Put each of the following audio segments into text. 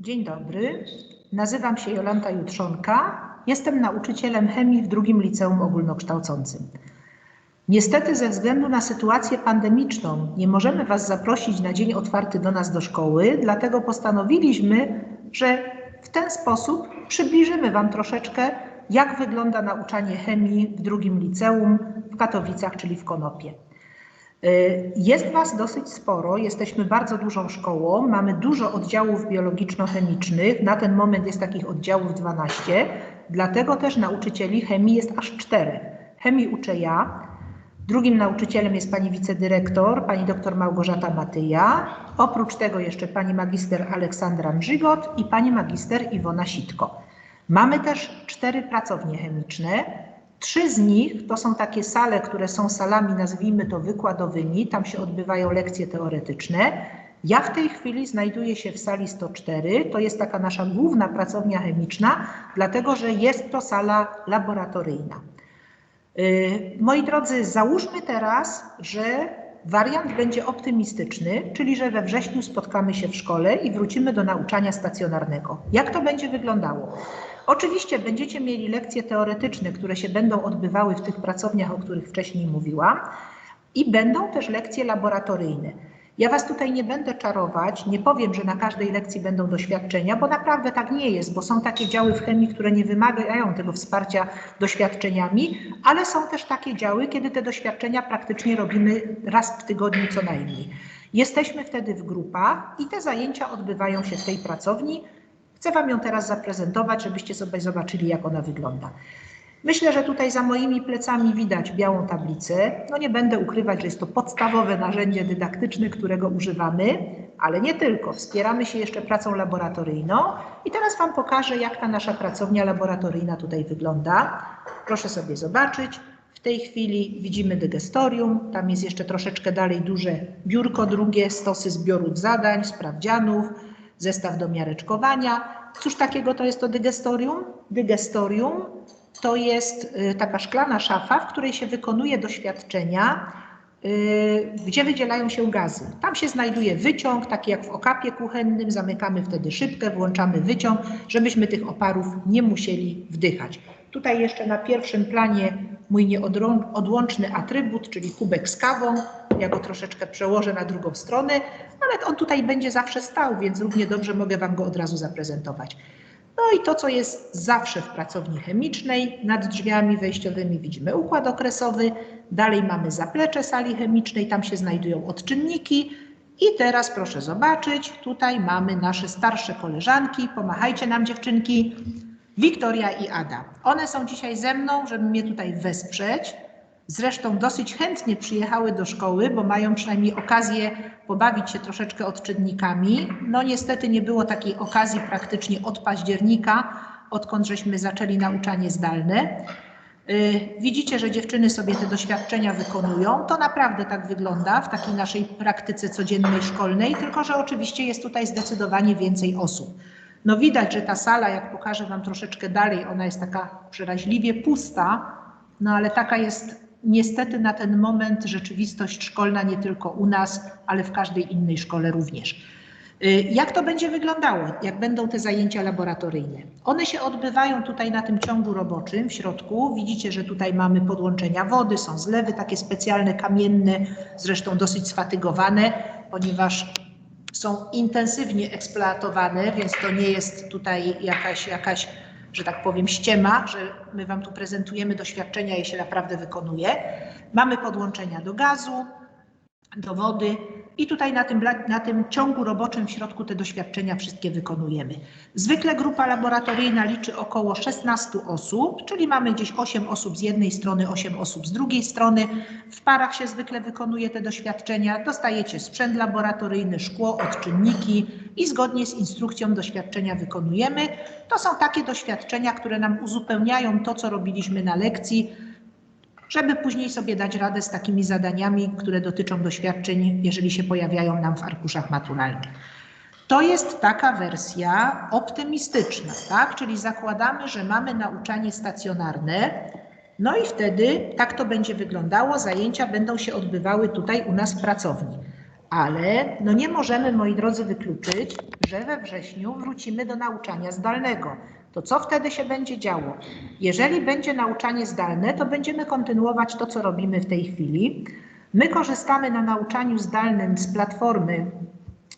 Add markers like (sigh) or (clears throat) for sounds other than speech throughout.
Dzień dobry. Nazywam się Jolanta Jutrzonka. Jestem nauczycielem chemii w drugim liceum ogólnokształcącym. Niestety, ze względu na sytuację pandemiczną, nie możemy Was zaprosić na dzień otwarty do nas do szkoły, dlatego postanowiliśmy, że w ten sposób przybliżymy Wam troszeczkę, jak wygląda nauczanie chemii w drugim liceum w Katowicach, czyli w Konopie. Y, Jest Was dosyć sporo, jesteśmy bardzo dużą szkołą, mamy dużo oddziałów biologiczno-chemicznych, na ten moment jest takich oddziałów 12, dlatego też nauczycieli chemii jest aż czterech. Chemii uczę ja, drugim nauczycielem jest pani wicedyrektor, pani dr Małgorzata Matyja, oprócz tego jeszcze pani magister Aleksandra Mrzygot i pani magister Iwona Sitko. Mamy też cztery pracownie chemiczne, Trzy z nich to są takie sale, które są salami, nazwijmy to wykładowymi, tam się odbywają lekcje teoretyczne. Ja w tej chwili znajduję się w sali 104, to jest taka nasza główna pracownia chemiczna, dlatego że jest to sala laboratoryjna. Yy, Moi drodzy, załóżmy teraz, że wariant będzie optymistyczny, czyli że we wrześniu spotkamy się w szkole i wrócimy do nauczania stacjonarnego. Jak to będzie wyglądało? Oczywiście będziecie mieli lekcje teoretyczne, które się będą odbywały w tych pracowniach, o których wcześniej mówiłam, i będą też lekcje laboratoryjne. Ja Was tutaj nie będę czarować, nie powiem, że na każdej lekcji będą doświadczenia, bo naprawdę tak nie jest, bo są takie działy w chemii, które nie wymagają tego wsparcia doświadczeniami, ale są też takie działy, kiedy te doświadczenia praktycznie robimy raz w tygodniu co najmniej. Jesteśmy wtedy w grupach i te zajęcia odbywają się w tej pracowni. Chcę Wam ją teraz zaprezentować, żebyście sobie zobaczyli, jak ona wygląda. Myślę, że tutaj za moimi plecami widać białą tablicę. No nie będę ukrywać, że jest to podstawowe narzędzie dydaktyczne, którego używamy, ale nie tylko. Wspieramy się jeszcze pracą laboratoryjną i teraz Wam pokażę, jak ta nasza pracownia laboratoryjna tutaj wygląda. Proszę sobie zobaczyć. W tej chwili widzimy dygestorium, tam jest jeszcze troszeczkę dalej duże biurko drugie, stosy zbiorów zadań, sprawdzianów, zestaw do miareczkowania. Cóż takiego to jest to dygestorium? Dygestorium to jest y, taka szklana szafa, w której się wykonuje doświadczenia, y, gdzie wydzielają się gazy. Tam się znajduje wyciąg, taki jak w okapie kuchennym, zamykamy wtedy szybkę, włączamy wyciąg, żebyśmy tych oparów nie musieli wdychać. Tutaj jeszcze na pierwszym planie mój nieodłączny atrybut, czyli kubek z kawą. Ja go troszeczkę przełożę na drugą stronę, ale on tutaj będzie zawsze stał, więc równie dobrze mogę Wam go od razu zaprezentować. No i to, co jest zawsze w pracowni chemicznej, nad drzwiami wejściowymi widzimy układ okresowy, dalej mamy zaplecze sali chemicznej, tam się znajdują odczynniki i teraz proszę zobaczyć, tutaj mamy nasze starsze koleżanki, pomachajcie nam dziewczynki, Wiktoria i Ada. One są dzisiaj ze mną, żeby mnie tutaj wesprzeć. Zresztą dosyć chętnie przyjechały do szkoły, bo mają przynajmniej okazję pobawić się troszeczkę odczynnikami. No niestety nie było takiej okazji praktycznie od października, odkąd żeśmy zaczęli nauczanie zdalne. Yy, Widzicie, że dziewczyny sobie te doświadczenia wykonują. To naprawdę tak wygląda w takiej naszej praktyce codziennej szkolnej, tylko że oczywiście jest tutaj zdecydowanie więcej osób. No widać, że ta sala, jak pokażę Wam troszeczkę dalej, ona jest taka przeraźliwie pusta, no ale taka jest niestety na ten moment rzeczywistość szkolna nie tylko u nas, ale w każdej innej szkole również. Y, Jak to będzie wyglądało, jak będą te zajęcia laboratoryjne? One się odbywają tutaj na tym ciągu roboczym w środku. Widzicie, że tutaj mamy podłączenia wody, są zlewy takie specjalne, kamienne, zresztą dosyć sfatygowane, ponieważ są intensywnie eksploatowane, więc to nie jest tutaj jakaś, jakaś że tak powiem, ściema, że my Wam tu prezentujemy doświadczenia i się naprawdę wykonuje. Mamy podłączenia do gazu, do wody i tutaj na tym, na tym ciągu roboczym w środku te doświadczenia wszystkie wykonujemy. Zwykle grupa laboratoryjna liczy około 16 osób, czyli mamy gdzieś 8 osób z jednej strony, 8 osób z drugiej strony. W parach się zwykle wykonuje te doświadczenia. Dostajecie sprzęt laboratoryjny, szkło, odczynniki i zgodnie z instrukcją doświadczenia wykonujemy. To są takie doświadczenia, które nam uzupełniają to, co robiliśmy na lekcji, żeby później sobie dać radę z takimi zadaniami, które dotyczą doświadczeń, jeżeli się pojawiają nam w arkuszach maturalnych. To jest taka wersja optymistyczna, tak? Czyli zakładamy, że mamy nauczanie stacjonarne, no i wtedy tak to będzie wyglądało. Zajęcia będą się odbywały tutaj u nas w pracowni. Ale no nie możemy, moi drodzy, wykluczyć, że we wrześniu wrócimy do nauczania zdalnego. To co wtedy się będzie działo? Jeżeli będzie nauczanie zdalne, to będziemy kontynuować to, co robimy w tej chwili. My korzystamy na nauczaniu zdalnym z platformy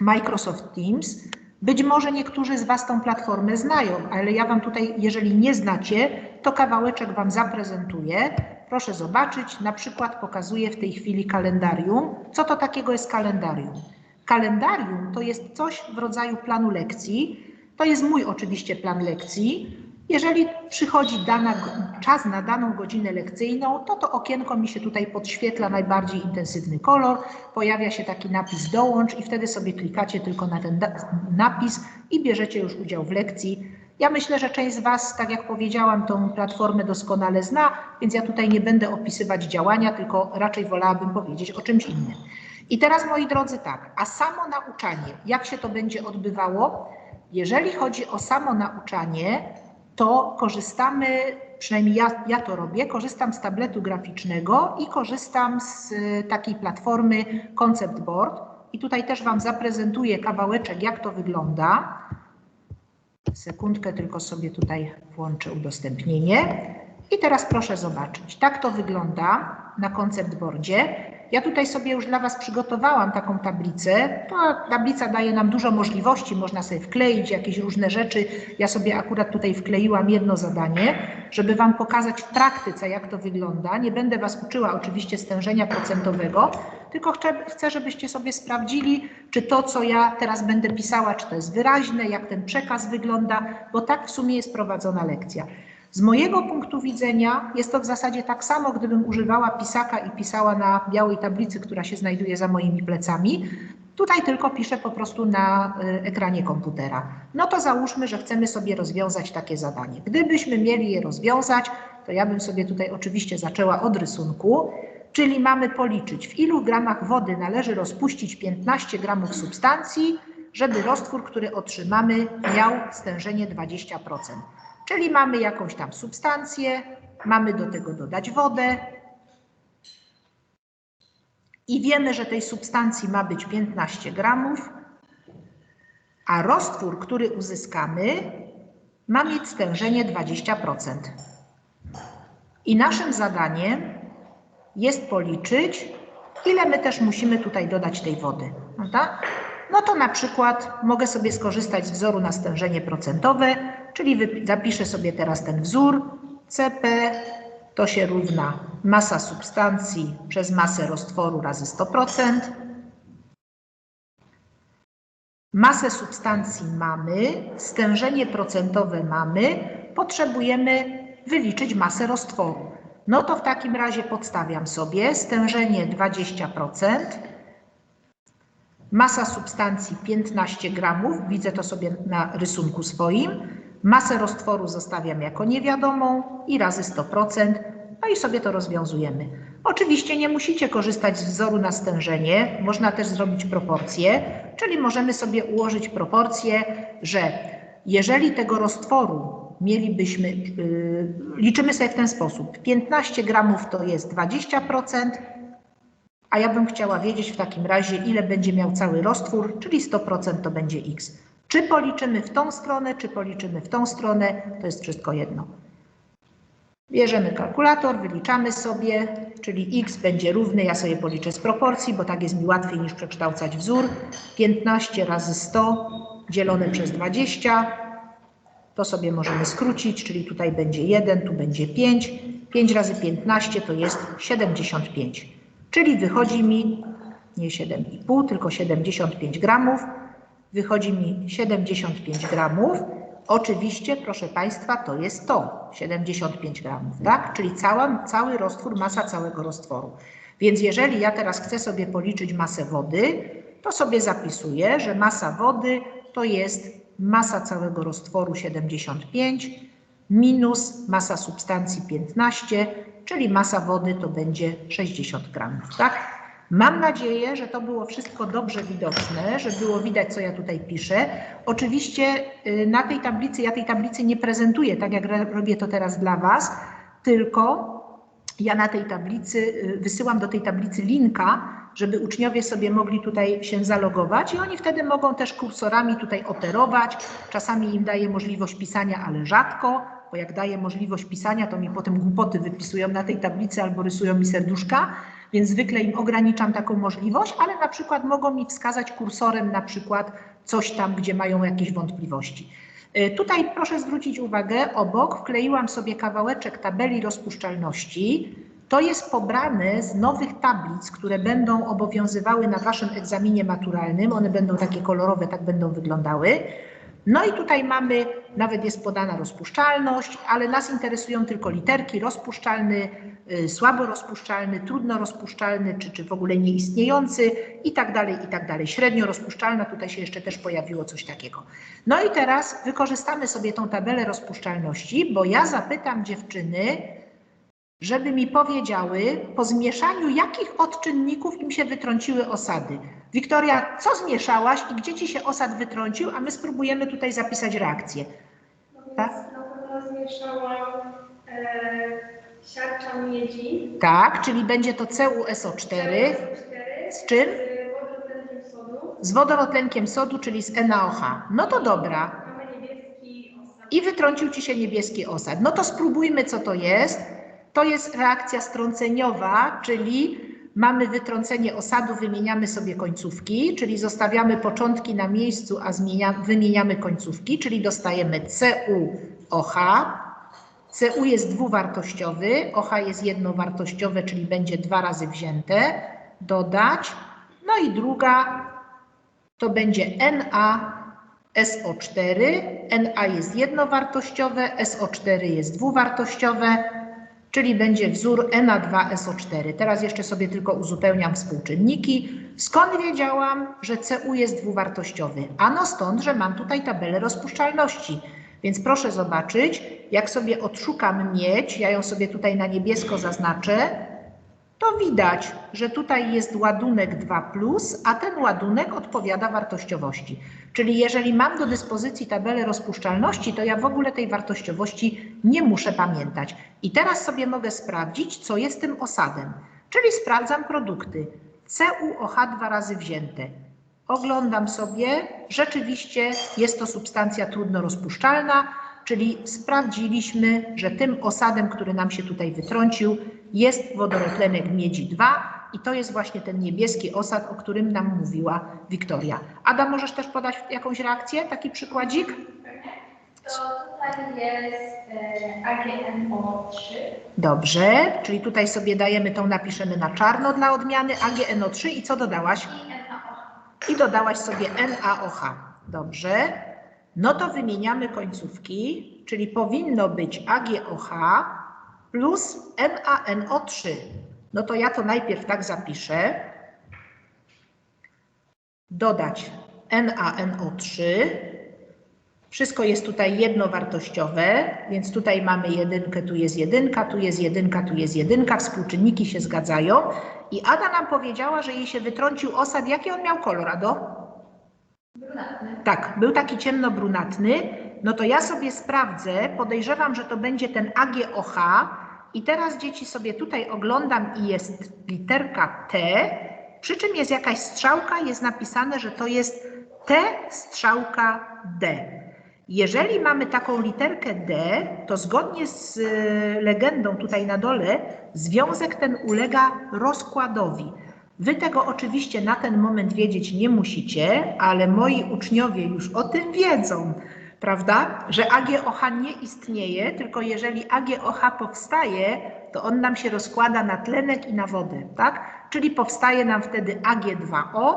Microsoft Teams. Być może niektórzy z Was tą platformę znają, ale ja Wam tutaj, jeżeli nie znacie, to kawałeczek Wam zaprezentuję. Proszę zobaczyć, na przykład pokazuję w tej chwili kalendarium. Co to takiego jest kalendarium? Kalendarium to jest coś w rodzaju planu lekcji. To jest mój oczywiście plan lekcji. Jeżeli przychodzi dana, czas na daną godzinę lekcyjną, to to okienko mi się tutaj podświetla najbardziej intensywny kolor, pojawia się taki napis dołącz i wtedy sobie klikacie tylko na ten napis i bierzecie już udział w lekcji. Ja myślę, że część z Was, tak jak powiedziałam, tą platformę doskonale zna, więc ja tutaj nie będę opisywać działania, tylko raczej wolałabym powiedzieć o czymś innym. I teraz, moi drodzy, tak, a samo nauczanie, jak się to będzie odbywało? Jeżeli chodzi o samo nauczanie, to korzystamy, przynajmniej ja, ja to robię, korzystam z tabletu graficznego i korzystam z y, takiej platformy Concept Board. I tutaj też Wam zaprezentuję kawałeczek, jak to wygląda. Sekundkę tylko sobie tutaj włączę udostępnienie. I teraz proszę zobaczyć, tak to wygląda na koncept boardzie. Ja tutaj sobie już dla Was przygotowałam taką tablicę. Ta tablica daje nam dużo możliwości, można sobie wkleić jakieś różne rzeczy. Ja sobie akurat tutaj wkleiłam jedno zadanie, żeby Wam pokazać w praktyce, jak to wygląda. Nie będę Was uczyła oczywiście stężenia procentowego, tylko chcę, żebyście sobie sprawdzili, czy to, co ja teraz będę pisała, czy to jest wyraźne, jak ten przekaz wygląda, bo tak w sumie jest prowadzona lekcja. Z mojego punktu widzenia jest to w zasadzie tak samo, gdybym używała pisaka i pisała na białej tablicy, która się znajduje za moimi plecami. Tutaj tylko piszę po prostu na y, ekranie komputera. No to załóżmy, że chcemy sobie rozwiązać takie zadanie. Gdybyśmy mieli je rozwiązać, to ja bym sobie tutaj oczywiście zaczęła od rysunku, czyli mamy policzyć, w ilu gramach wody należy rozpuścić 15 gramów substancji, żeby roztwór, który otrzymamy, miał stężenie 20%. Czyli mamy jakąś tam substancję, mamy do tego dodać wodę i wiemy, że tej substancji ma być 15 gramów, a roztwór, który uzyskamy, ma mieć stężenie 20%. I naszym zadaniem jest policzyć, ile my też musimy tutaj dodać tej wody. No to na przykład mogę sobie skorzystać z wzoru na stężenie procentowe, czyli zapiszę sobie teraz ten wzór. CP to się równa masa substancji przez masę roztworu razy 100%. Masę substancji mamy, stężenie procentowe mamy, potrzebujemy wyliczyć masę roztworu. No to w takim razie podstawiam sobie stężenie 20%, masa substancji 15 gramów, widzę to sobie na rysunku swoim, masę roztworu zostawiam jako niewiadomą i razy 100%, no i sobie to rozwiązujemy. Oczywiście nie musicie korzystać z wzoru na stężenie, można też zrobić proporcje, czyli możemy sobie ułożyć proporcje, że jeżeli tego roztworu mielibyśmy, yy, liczymy sobie w ten sposób, 15 gramów to jest 20%, a ja bym chciała wiedzieć w takim razie, ile będzie miał cały roztwór, czyli 100% to będzie x. Czy policzymy w tą stronę, czy policzymy w tą stronę, to jest wszystko jedno. Bierzemy kalkulator, wyliczamy sobie, czyli x będzie równy, ja sobie policzę z proporcji, bo tak jest mi łatwiej niż przekształcać wzór. 15 razy 100 dzielone przez 20, to sobie możemy skrócić, czyli tutaj będzie 1, tu będzie 5. 5 razy 15 to jest 75, czyli wychodzi mi nie 7,5, tylko 75 gramów wychodzi mi 75 gramów. Oczywiście, proszę Państwa, to jest to 75 gramów, tak? Czyli cała, cały roztwór, masa całego roztworu. Więc jeżeli ja teraz chcę sobie policzyć masę wody, to sobie zapisuję, że masa wody to jest masa całego roztworu 75 minus masa substancji 15, czyli masa wody to będzie 60 gramów, tak? Mam nadzieję, że to było wszystko dobrze widoczne, że było widać, co ja tutaj piszę. Oczywiście y, na tej tablicy, ja tej tablicy nie prezentuję, tak jak robię to teraz dla Was, tylko ja na tej tablicy, y, wysyłam do tej tablicy linka, żeby uczniowie sobie mogli tutaj się zalogować i oni wtedy mogą też kursorami tutaj operować. Czasami im daje możliwość pisania, ale rzadko, bo jak daje możliwość pisania, to mi potem głupoty wypisują na tej tablicy albo rysują mi serduszka, więc zwykle im ograniczam taką możliwość, ale na przykład mogą mi wskazać kursorem na przykład coś tam, gdzie mają jakieś wątpliwości. Y, Tutaj proszę zwrócić uwagę, obok wkleiłam sobie kawałeczek tabeli rozpuszczalności. To jest pobrane z nowych tablic, które będą obowiązywały na Waszym egzaminie maturalnym. One będą takie kolorowe, tak będą wyglądały. No i tutaj mamy, nawet jest podana rozpuszczalność, ale nas interesują tylko literki, rozpuszczalny, słabo rozpuszczalny, trudno rozpuszczalny, czy, czy w ogóle nieistniejący i tak dalej, i tak dalej. Średnio rozpuszczalna, tutaj się jeszcze też pojawiło coś takiego. No i teraz wykorzystamy sobie tą tabelę rozpuszczalności, bo ja zapytam dziewczyny, żeby mi powiedziały po zmieszaniu, jakich odczynników im się wytrąciły osady. Wiktoria, co zmieszałaś i gdzie ci się osad wytrącił, a my spróbujemy tutaj zapisać reakcję. Tak? Więc na pewno zmieszałam e, siarcza miedzi. Tak, czyli będzie to CuSO4 Z czym? Z sodu. z wodorotlenkiem sodu, czyli z NaOH. No to dobra. Mamy niebieski osad. I wytrącił ci się niebieski osad. No to spróbujmy, co to jest. To jest reakcja strąceniowa, czyli mamy wytrącenie osadu, wymieniamy sobie końcówki, czyli zostawiamy początki na miejscu, a zmienia, wymieniamy końcówki, czyli dostajemy CuOH. Cu jest dwuwartościowy, OH jest jednowartościowe, czyli będzie dwa razy wzięte. Dodać. No i druga to będzie Na SO4. Na jest jednowartościowe, SO4 jest dwuwartościowe, czyli będzie wzór Na2SO4. Teraz jeszcze sobie tylko uzupełniam współczynniki. Skąd wiedziałam, że Cu jest dwuwartościowy? Ano stąd, że mam tutaj tabelę rozpuszczalności. Więc proszę zobaczyć, jak sobie odszukam miedź, ja ją sobie tutaj na niebiesko zaznaczę, to widać, że tutaj jest ładunek 2, a ten ładunek odpowiada wartościowości. Czyli jeżeli mam do dyspozycji tabelę rozpuszczalności, to ja w ogóle tej wartościowości nie muszę pamiętać. I teraz sobie mogę sprawdzić, co jest tym osadem. Czyli sprawdzam produkty. CuOH dwa razy wzięte. Oglądam sobie, rzeczywiście jest to substancja trudno rozpuszczalna, czyli sprawdziliśmy, że tym osadem, który nam się tutaj wytrącił, jest wodorotlenek miedzi 2 i to jest właśnie ten niebieski osad, o którym nam mówiła Wiktoria. Ada, możesz też podać jakąś reakcję, taki przykładzik? To tutaj jest e, AgNO3. Dobrze, czyli tutaj sobie dajemy tą, napiszemy na czarno dla odmiany AgNO3 i co dodałaś? i dodałaś sobie NaOH. Dobrze. No to wymieniamy końcówki, czyli powinno być AgOH plus NaNO3. No to ja to najpierw tak zapiszę. Dodać NaNO3. Wszystko jest tutaj jednowartościowe, więc tutaj mamy jedynkę, tu jest jedynka, tu jest jedynka, tu jest jedynka, współczynniki się zgadzają. I Ada nam powiedziała, że jej się wytrącił osad. Jaki on miał kolor, Ado? Tak, był taki ciemnobrunatny. No to ja sobie sprawdzę, podejrzewam, że to będzie ten AgOH. I teraz dzieci sobie tutaj oglądam i jest literka T, przy czym jest jakaś strzałka, jest napisane, że to jest T strzałka D. Jeżeli mamy taką literkę D, to zgodnie z y, legendą tutaj na dole, związek ten ulega rozkładowi. Wy tego oczywiście na ten moment wiedzieć nie musicie, ale moi uczniowie już o tym wiedzą, prawda? Że AgOH nie istnieje, tylko jeżeli AgOH powstaje, to on nam się rozkłada na tlenek i na wodę, tak? Czyli powstaje nam wtedy Ag2O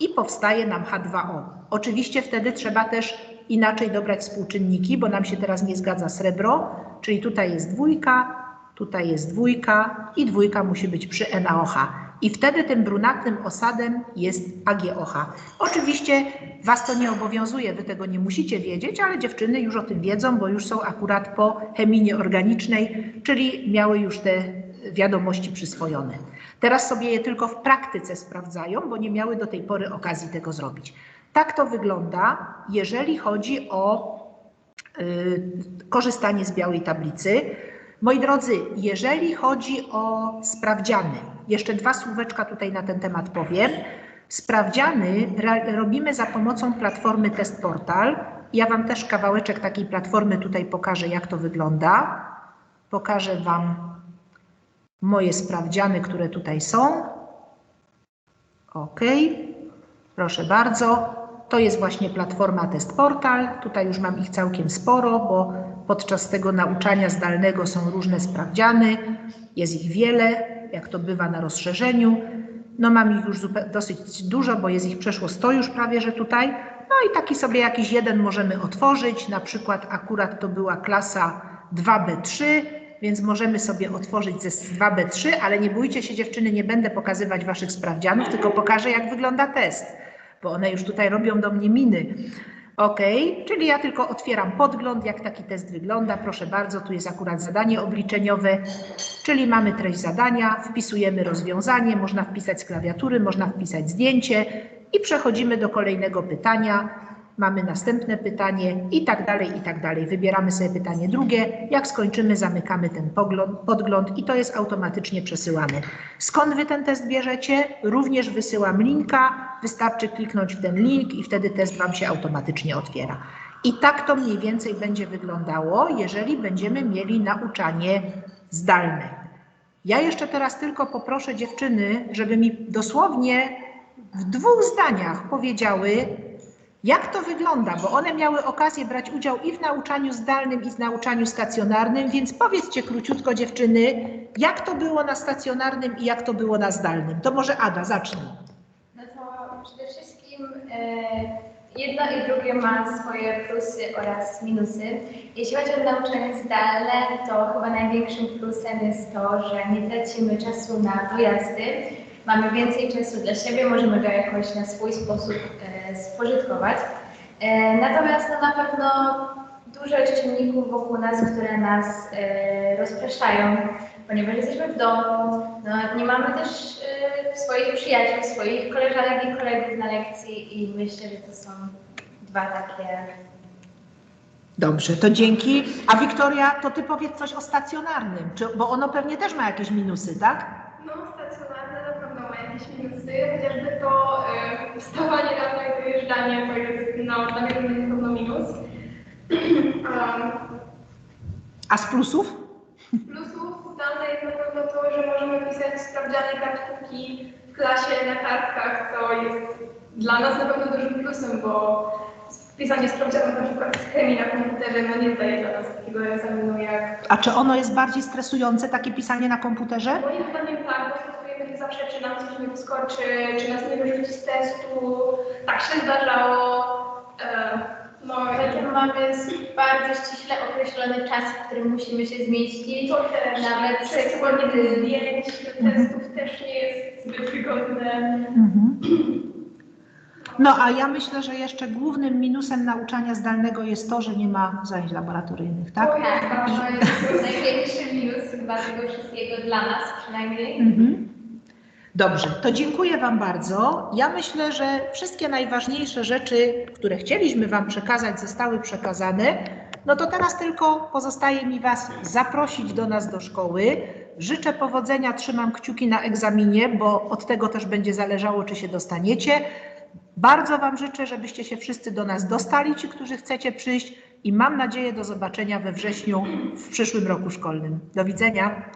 i powstaje nam H2O. Oczywiście wtedy trzeba też inaczej dobrać współczynniki, bo nam się teraz nie zgadza srebro, czyli tutaj jest dwójka, tutaj jest dwójka i dwójka musi być przy NaOH. I wtedy tym brunatnym osadem jest AgOH. Oczywiście Was to nie obowiązuje, Wy tego nie musicie wiedzieć, ale dziewczyny już o tym wiedzą, bo już są akurat po chemii organicznej, czyli miały już te wiadomości przyswojone. Teraz sobie je tylko w praktyce sprawdzają, bo nie miały do tej pory okazji tego zrobić. Tak to wygląda, jeżeli chodzi o y, korzystanie z białej tablicy. Moi drodzy, jeżeli chodzi o sprawdziany, jeszcze dwa słóweczka tutaj na ten temat powiem. Sprawdziany ra- robimy za pomocą platformy Test Portal. Ja Wam też kawałeczek takiej platformy tutaj pokażę, jak to wygląda. Pokażę Wam moje sprawdziany, które tutaj są. OK, proszę bardzo. To jest właśnie platforma Test Portal. Tutaj już mam ich całkiem sporo, bo podczas tego nauczania zdalnego są różne sprawdziany. Jest ich wiele, jak to bywa na rozszerzeniu. No mam ich już dosyć dużo, bo jest ich przeszło 100 już prawie, że tutaj. No i taki sobie jakiś jeden możemy otworzyć. Na przykład akurat to była klasa 2B3, więc możemy sobie otworzyć ze 2B3, ale nie bójcie się dziewczyny, nie będę pokazywać waszych sprawdzianów, tylko pokażę jak wygląda test, bo one już tutaj robią do mnie miny. OK, czyli ja tylko otwieram podgląd, jak taki test wygląda. Proszę bardzo, tu jest akurat zadanie obliczeniowe, czyli mamy treść zadania, wpisujemy rozwiązanie, można wpisać z klawiatury, można wpisać zdjęcie i przechodzimy do kolejnego pytania. Mamy następne pytanie i tak dalej, i tak dalej. Wybieramy sobie pytanie drugie. Jak skończymy, zamykamy ten pogląd, podgląd i to jest automatycznie przesyłane. Skąd Wy ten test bierzecie? Również wysyłam linka. Wystarczy kliknąć w ten link i wtedy test Wam się automatycznie otwiera. I tak to mniej więcej będzie wyglądało, jeżeli będziemy mieli nauczanie zdalne. Ja jeszcze teraz tylko poproszę dziewczyny, żeby mi dosłownie w dwóch zdaniach powiedziały, jak to wygląda, bo one miały okazję brać udział i w nauczaniu zdalnym, i w nauczaniu stacjonarnym, więc powiedzcie króciutko dziewczyny, jak to było na stacjonarnym i jak to było na zdalnym. To może Ada, zacznij. No to przede wszystkim e, jedno i drugie ma swoje plusy oraz minusy. Jeśli chodzi o nauczanie zdalne, to chyba największym plusem jest to, że nie tracimy czasu na dojazdy. Mamy więcej czasu dla siebie, możemy go jakoś na swój sposób e, spożytkować. E, natomiast no, na pewno dużo jest czynników wokół nas, które nas e, rozpraszają, ponieważ jesteśmy w domu, no, nie mamy też e, swoich przyjaciół, swoich koleżanek i kolegów na lekcji i myślę, że to są dwa takie Dobrze, to dzięki. A Wiktoria, to ty powiedz coś o stacjonarnym, czy, bo ono pewnie też ma jakieś minusy, tak? Minusy, chociażby to y, wstawanie rano i dojeżdżanie to jest no, dla mnie to jest na pewno minus. (clears throat) um, A z plusów? plusów zdalne jest na pewno to, że możemy pisać sprawdziane kartkówki w klasie na kartkach, co jest dla nas na pewno dużym plusem, bo pisanie sprawdzianów na przykład z chemii na komputerze no nie zdaje dla nas takiego egzaminu jak A czy ono jest bardziej stresujące, takie pisanie na komputerze? Moim zdaniem tak, zawsze, czy nam coś nie wyskoczy, czy nas nie wyrzuci z testu. Tak się zdarzało. E, no Poza tym mamy bardzo ściśle określony czas, w którym musimy się zmieścić. to też, Nawet przesyłanie zdjęć do testów też nie jest zbyt wygodne. Mhm. No a ja myślę, że jeszcze głównym minusem nauczania zdalnego jest to, że nie ma zajęć laboratoryjnych, tak? Tak, to jest największy minus chyba tego wszystkiego dla nas przynajmniej. Mhm. Dobrze, to dziękuję Wam bardzo. Ja myślę, że wszystkie najważniejsze rzeczy, które chcieliśmy Wam przekazać, zostały przekazane. No to teraz tylko pozostaje mi Was zaprosić do nas do szkoły. Życzę powodzenia, trzymam kciuki na egzaminie, bo od tego też będzie zależało, czy się dostaniecie. Bardzo Wam życzę, żebyście się wszyscy do nas dostali, ci, którzy chcecie przyjść i mam nadzieję do zobaczenia we wrześniu w przyszłym roku szkolnym. Do widzenia.